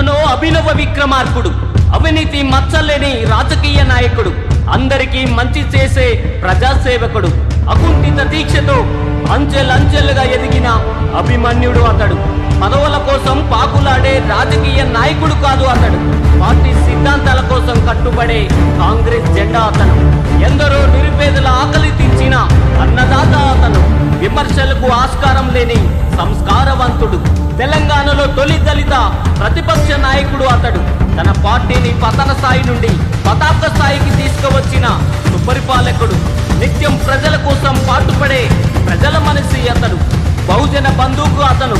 అతను అభినవ విక్రమార్కుడు అవినీతి మచ్చలేని రాజకీయ నాయకుడు అందరికీ మంచి చేసే ప్రజాసేవకుడు అకుంఠిత దీక్షతో అంచెలంచెలుగా ఎదిగిన అభిమన్యుడు అతడు. పదవుల కోసం పాకులాడే రాజకీయ నాయకుడు కాదు అతడు. పార్టీ సిద్ధాంతాల కోసం కట్టుబడే కాంగ్రెస్ జెండా అతను. ఎందరో నిరుపేదల ఆకలి తీర్చిన అన్నదాత అతను. విమర్శలకు ఆస్కారం లేని సంస్కారవంతుడు. తెలంగాణలో తొలి దళిత ప్రతిపక్ష నాయకుడు అతడు. తన పార్టీని పతన స్థాయి నుండి పతాక స్థాయికి తీసుకువచ్చిన సుపరిపాలకుడు. నిత్యం ప్రజల కోసం పాటుపడే ప్రజల మనసి అతడు. బహుజన బంధువుకు అతను.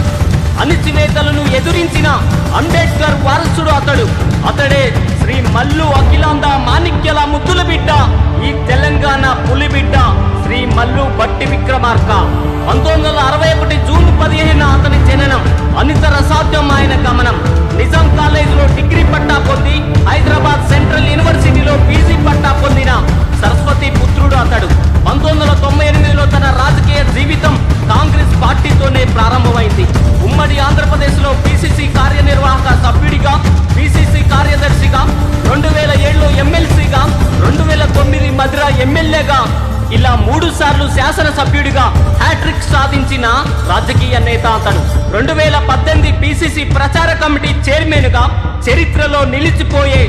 అణిచివేతలను ఎదురించిన అంబేద్కర్ వారసుడు అతడు. అతడే శ్రీ మల్లు అఖిలాంద మాణిక్యల ముద్దుల బిడ్డ ఈ మల్లు బట్టి విక్రమార్క. పంతొమ్మిది వందల అరవై ఒకటి జూన్ పదిహేను అతని జననం. అనితర సాధ్యం ఆయన గమనం. సాధించిన రాజకీయ నేత అతడు రెండు వేల పద్దెనిమిది పిసిసి ప్రచార కమిటీ చైర్మన్గా చరిత్రలో నిలిచిపోయే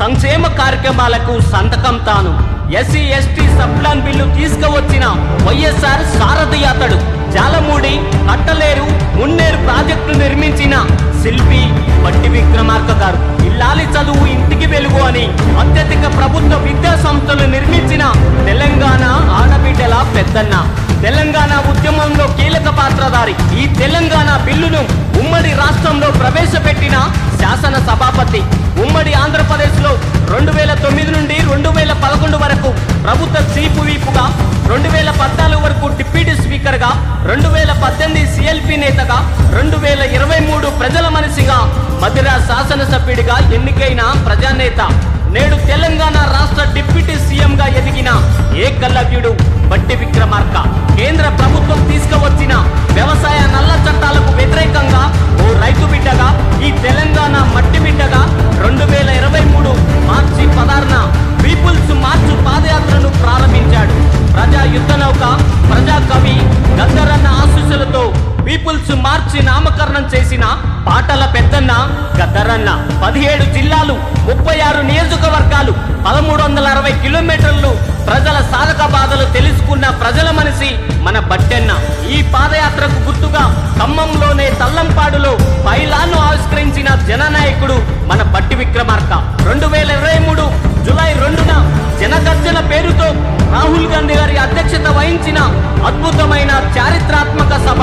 సంక్షేమ కార్యక్రమాలకు సంతకం తాను. ఎస్సీ ఎస్టీ సబ్ప్లాన్ బిల్లు తీసుకువచ్చిన వైఎస్ఆర్ సారథి అతడు. జాలమూడి కట్టలేరు మున్నేరు ప్రాజెక్టు నిర్మించిన శిల్పి బట్టి విక్రమార్క గారు. ఇల్లాలి చదువు ఇంటికి వెలుగు అని అత్యధిక ప్రభుత్వ విద్యా సంస్థలు నిర్మించిన తెలంగాణ ఆడబిడ్డల పెద్దన్న. తెలంగాణ ఉద్యమంలో కీలక పాత్రధారి ఈ తెలంగాణ బిల్లును ఉమ్మడి రాష్ట్రంలో ప్రవేశపెట్టిన శాసన సభాపతి. ఉమ్మడి ఆంధ్రప్రదేశ్లో రెండు వేల తొమ్మిది నుండి రెండు వేల పదకొండు వరకు ప్రభుత్వ చీఫ్ వీపుగా రెండు వేల పద్నాలుగు వరకు డిప్యూటీ స్పీకర్గా రెండు వేల పద్దెనిమిది సిఎల్పి నేతగా రెండు వేల ఇరవై మూడు ప్రజల మనిషిగా మధిరా శాసనసభ్యుడిగా ఎన్నికైన ప్రజానేత. నేడు తెలంగాణ రాష్ట్ర డిప్యూటీ సీఎంగా ఎదిగిన ఏకలవ్యుడు బట్టి విక్రమార్క కేంద్ర ప్రభుత్వం పీపుల్స్ మార్చి నామకరణం చేసిన పాటల పెద్దన్న గద్దరన్న పదిహేడు జిల్లాలు ముప్పై ఆరు నియోజకవర్గాలు పదమూడు వందల అరవై కిలోమీటర్లు ప్రజల సాధక బాధలు తెలుసుకున్న ప్రజల మనిషి మన బట్టెన్న. ఈ పాదయాత్రకు గుర్తుగా ఖమ్మంలోనే తల్లంపాడులో పైలాను ఆవిష్కరించిన జననాయకుడు మన బట్టి విక్రమార్క. రెండు వేల ఇరవై మూడు జులై రెండున జనగర్జన పేరుతో రాహుల్ గాంధీ గారి అధ్యక్షత వహించిన అద్భుతమైన చారిత్రాత్మక సభ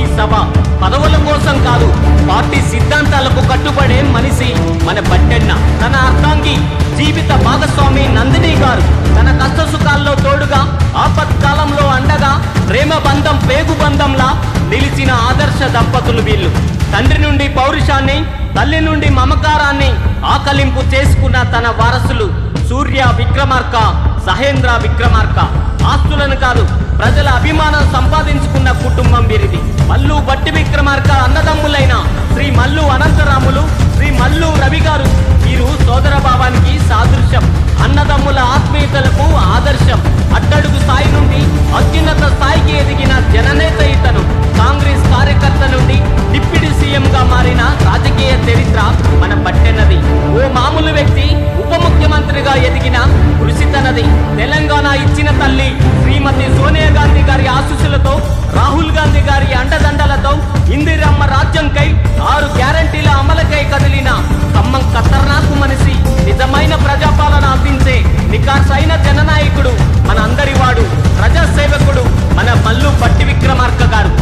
ఈ సభ పదవుల కోసం కాదు పార్టీ సిద్ధాంతాలకు కట్టుబడే మనిషి మన బట్టెన్న. తన అర్థాంగి జీవిత భాగస్వామి నందిని గారు. తన కష్ట సుఖాల్లో తోడుగా ఆపత్కాలంలో అండగా ప్రేమ బంధం పేగు బంధంలా నిలిచిన ఆదర్శ దంపతులు వీళ్ళు. తండ్రి నుండి పౌరుషాన్ని తల్లి నుండి మమకారాన్ని ఆకలింపు చేసుకున్న తన వారసులు సూర్య విక్రమార్క సహేంద్ర విక్రమార్క. ఆస్తులను కాదు ప్రజల అభిమానం సంపాదించుకున్న కుటుంబం వీరి మల్లు బట్టి విక్రమార్క అన్నదమ్ములైన శ్రీ మల్లు అనంతరాములు శ్రీ మల్లు రవి గారు వీరు సోదర భావానికి సాదృశ్యం. అన్న ఆశీస్సులతో రాహుల్ గాంధీ గారి అండదండలతో ఇందిరమ్మ రాజ్యంకై ఆరు గ్యారంటీల అమలకై కదిలిన ఖమ్మం ఖతర్నాకు మనిషి నిజమైన ప్రజాపాలన అందించే నికాసైన జననాయకుడు మన అందరి వాడు ప్రజాసేవకుడు మన మల్లు పట్టి విక్రమార్క గారు.